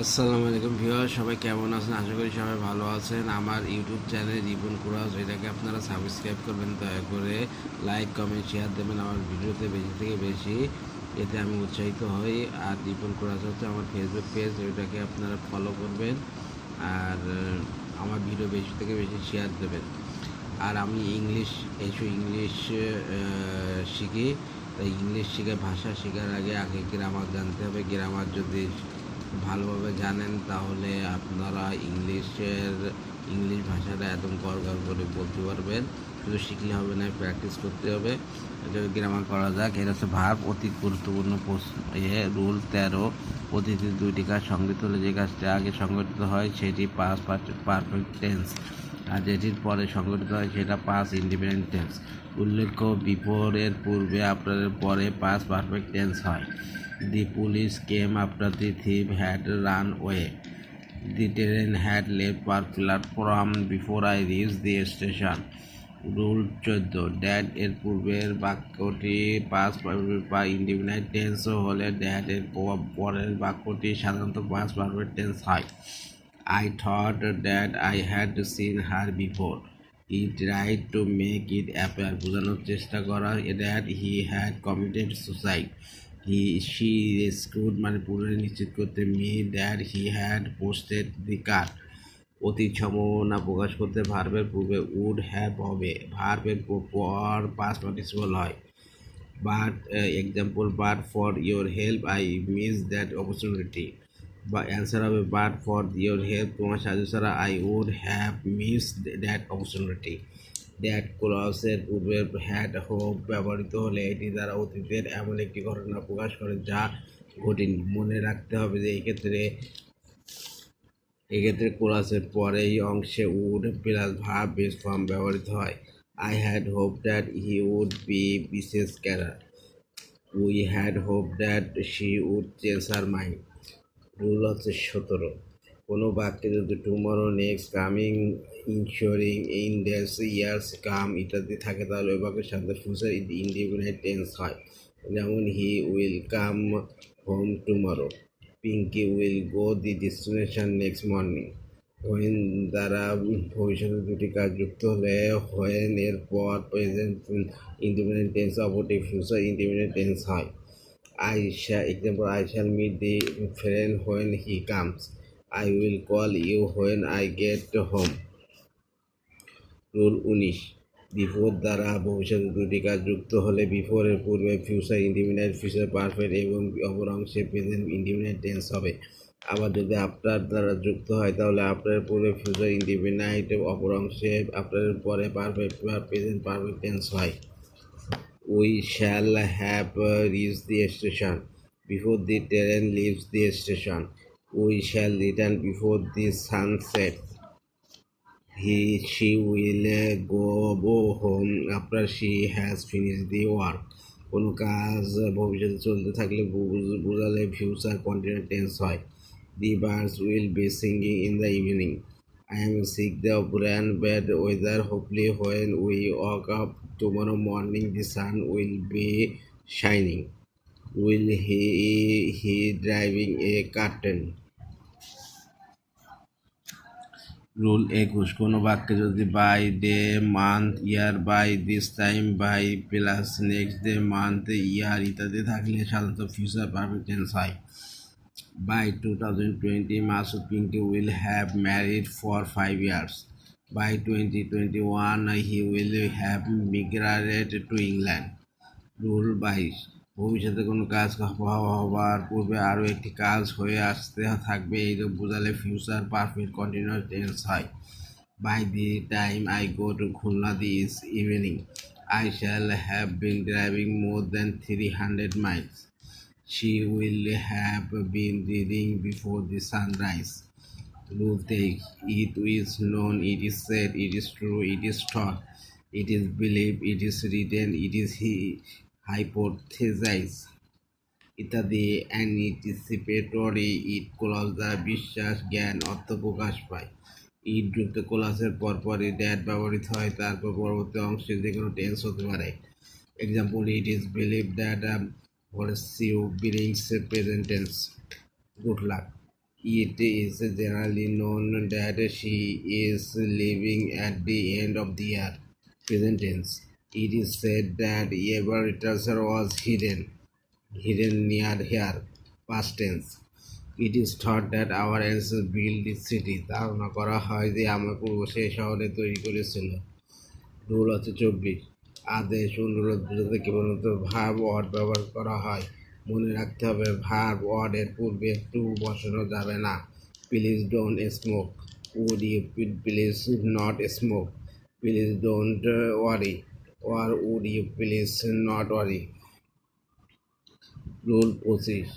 আসসালামু আলাইকুম ভিউয়ার সবাই কেমন আছেন? আশা করি সবাই ভালো আছেন। আমার ইউটিউব চ্যানেল রিবন কুরাজ এটাকে আপনারা সাবস্ক্রাইব করবেন, দয়া করে লাইক কমেন্ট শেয়ার দেবেন আমার ভিডিওতে বেশি থেকে বেশি। এতে আমি উৎসাহিত হই। আর রিবন কুরাজ হচ্ছে আমার ফেসবুক পেজ ওইটাকে আপনারা ফলো করবেন। আর আমার ভিডিও বেশি থেকে বেশি শেয়ার দেবেন। আর আমি ইংলিশ, এসু ইংলিশ শিখি। তাই ইংলিশ শিখে ভাষা শেখার আগে আগে গ্রামার জানতে হবে। গ্রামার যদি ভালোভাবে জানেন, তাহলে আপনারা ইংলিশের, ইংলিশ ভাষাটা একদম গড় গড় করে বলতে পারবেন। শুধু শিখলে হবে না প্র্যাকটিস করতে হবে। এটা গ্রামার করা যাক। এটা হচ্ছে ভাব অতি গুরুত্বপূর্ণ প্রশ্ন। ইয়ে রুল তেরো। অতিথি দুইটি কাজ সংগঠিত হলে যে কাজটা আগে সংগঠিত হয়, সেটি পাস পারফেক্ট টেন্স আর যেটির পরে সংগঠিত হয়, সেটা পাস ইন্ডিপেন্ডেন্ট টেন্স উল্লেখ্য বিফোরের পূর্বে আপনাদের পরে পাস পারফেক্ট টেন্স হয়। The police came after the thief had run away the train had left par platform before I reach the station rule চোদ্দ ড্যাড এর পূর্বের বাক্যটি পাস বা ইন্ডিপেন্ডেন্ট টেন্স হলে ড্যাড এর পরের বাক্যটি সাধারণত পাস পারফেক্ট টেন্স হয় I thought that I had seen her before. He tried to make it appear, বোঝানোর চেষ্টা করা that he had committed suicide. He, she মানে পুনরায় নিশ্চিত করতে me that he had posted the car. অতীত সম্ভাবনা প্রকাশ করতে ভার্বের পূর্বে উড হ্যাভ হবে। ভার্বের পর পাস পার্টিসিপল হয়। But example but for your help I miss that opportunity বা অ্যান্সার হবে বাট ফর ইয়োর হেল্প তোমার সাহায্য ছাড়া I would have miss that opportunity that ক্লসের পূর্বে হ্যাড হোপ ব্যবহৃত হলে এটি দ্বারা অতীতের এমন একটি ঘটনা প্রকাশ করে যা ঘটেনি মনে রাখতে হবে যে এক্ষেত্রে এক্ষেত্রে কোরাসের পরে এই অংশে would plus verb base form ব্যবহৃত হয়। I had hope that he would be বিশেষ career we had hope that she would change her mind rule হচ্ছে সতেরো কোনো বাক্যে যদি tomorrow next coming ensuing in days years come ইত্যাদি থাকে তাহলে ওই বাক্যের সাথে ফিউচার ইন্ডিপেন্ডেন্ট টেন্স হয়। যেমন he will come home tomorrow Pinky will go the destination next morning when দ্বারা ভবিষ্যতে দুটি কাজ যুক্ত হলে হোয়েন এর পর প্রেজেন্ট ইন্ডিপেন্ডেন্ট টেন্স অপরটি ফিউচার ইন্ডিপেন্ডেন্ট টেন্স হয়। I shall, example, I shall meet the friend when he comes. I will call you when I get home rule উনিশ। বিফোর দ্বারা ভবিষ্যতে দুটি কাজ যুক্ত হলে বিফোরের পূর্বে ফিউচার ইন্ডিপেন্ডেন্ট ফিউচার পারফেক্ট এবং অপর অংশে প্রেজেন্ট ইন্ডিপেন্ডেন্ট টেন্স হবে। আবার যদি আফটার দ্বারা যুক্ত হয় তাহলে আফটার পূর্বে ফিউচার ইন্ডিপেন্ডেন্ট অপর অংশে আফটার পরে পারফেক্ট বা প্রেজেন্ট পারফেক্ট টেন্স হয়। We shall have uh, reached station before the train leaves the station. We shall return before the sun sets. He, she will uh, go, home after she has finished the work. কোনো কাজ ভবিষ্যতে চলতে থাকলে বু- বোঝালে future continue tense হয় the birds will be singing in the evening I am sick the brand bad weather. Hopefully, when we wake up tomorrow morning, the sun will be shining. Will he he driving a curtain? Rule একুশ কোনো বাক্যে যদি by day month year by this time by plus next day month year ইত্যাদি থাকলে সাধারণত future perfect tense হয়। By 2020, Masud Pinky will have married for five years. By 2021, he will have migrated to England rule বাইশ। ভবিষ্যতে কোনো কাজ হওয়া- হওয়ার পূর্বে আরও একটি কাজ হয়ে আসতে থাকবে। এইরূপ বোঝালে ফিউচার পারফেক্ট কন্টিনিউয়াস টেন্স হয়। By the time I go to Khulna this evening I shall have been driving more than three hundred miles she will have been reading before the sunrise Rule take it is known, it is said, it is true, it is taught, it is believed, it is it is he hypothesise ইত্যাদি anticipatory ইট callus দ্বারা বিশ্বাস, জ্ঞান আত্মপ্রকাশ পায়। ইট যুক্ত কোলাসের পরপরই that ব্যবহৃত হয়, তারপর পরবর্তী অংশে যে কোনো টেন্স হতে পারে। Example it is believe that হরসিউ billings present tense good luck it is generally known that she is living at the end of the year present tense It is said that every treasure was hidden, hidden near here. Past tense. It is thought that our ancestors built city. ধারণা করা হয় যে আমার পূর্বসে এই শহরে তৈরি করেছিল rule হচ্ছে চব্বিশ আদেশ অনুরোধ বোঝাতে কেবলমাত্র ভাব ওয়ার্ড ব্যবহার করা হয় মনে রাখতে হবে ভাব ওয়ার্ডের পূর্বে টু বসানো যাবে না please don't smoke would you please not smoke please don't worry or would you please not worry. Rule পঁচিশ।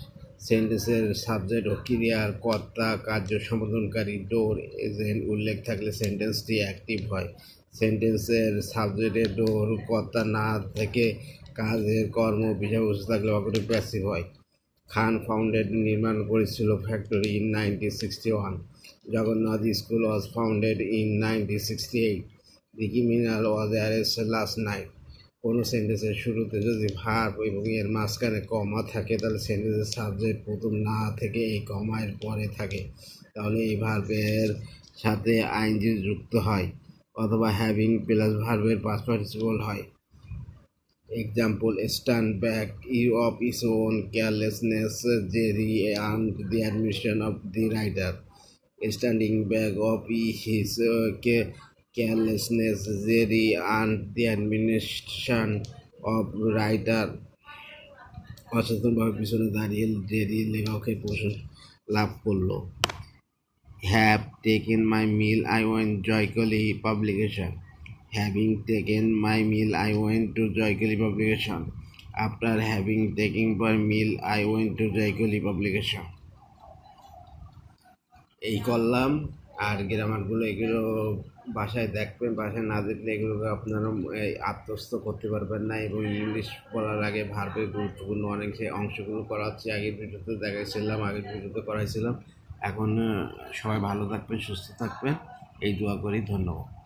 সেন্টেন্সের সাবজেক্ট ও ক্রিয়ার কর্তা কার্য সম্পাদনকারী ডোর এজেন্ট উল্লেখ থাকলে সেন্টেন্সটি অ্যাক্টিভ হয়। সেন্টেন্সের সাবজেক্টে ডোর কর্তা না থেকে কাজের কর্ম, বিষয়বস্তু থাকলে বাক্যটি প্যাসিভ হয়। খান ফাউন্ডেড নির্মাণ করেছিল factory in nineteen sixty one. Jagannath school was founded in nineteen sixty eight. The criminal was arrest last night কোনো সেন্টেন্সের শুরুতে যদি ভার্ব এবং এর মাঝখানে কমা থাকে, তাহলে সেন্টেন্সের সাবজেক্ট প্রথম না থেকে এই কমায়ের পরে থাকে। তাহলে এই ভার্বের সাথে আইনজি যুক্ত হয় অথবা হ্যাভিং প্লাস ভার্বের পাস পার্টিসিপল হয়। Example stand back you of his own carelessness Jerry and the admission of the writer standing back of uh his carelessness, Jerry and the administration of writer অচেতনভাবে পিছনে দাঁড়িয়ে Jerry লেখকের প্রশ্ন লাভ করল। Have taken my meal I went Joykoli publication having taken my meal I went to Joykoli publication after having taking my meal I went to Joykoli publication এই করলাম আর গ্রামারগুলো এগুলো বাসায় দেখবেন বাসায় না দেখলে এগুলোকে আপনারা আত্মস্থ করতে পারবেন না এবং ইংলিশ বলার আগে ভার্বের গুরুত্বপূর্ণ অনেক সেই অংশগুলো করা হচ্ছে। আগের ভিডিওতে দেখাইছিলাম, আগের ভিডিওতে করাইছিলাম। এখন সবাই ভালো থাকবেন, সুস্থ থাকবেন। এই দোয়া করি, ধন্যবাদ।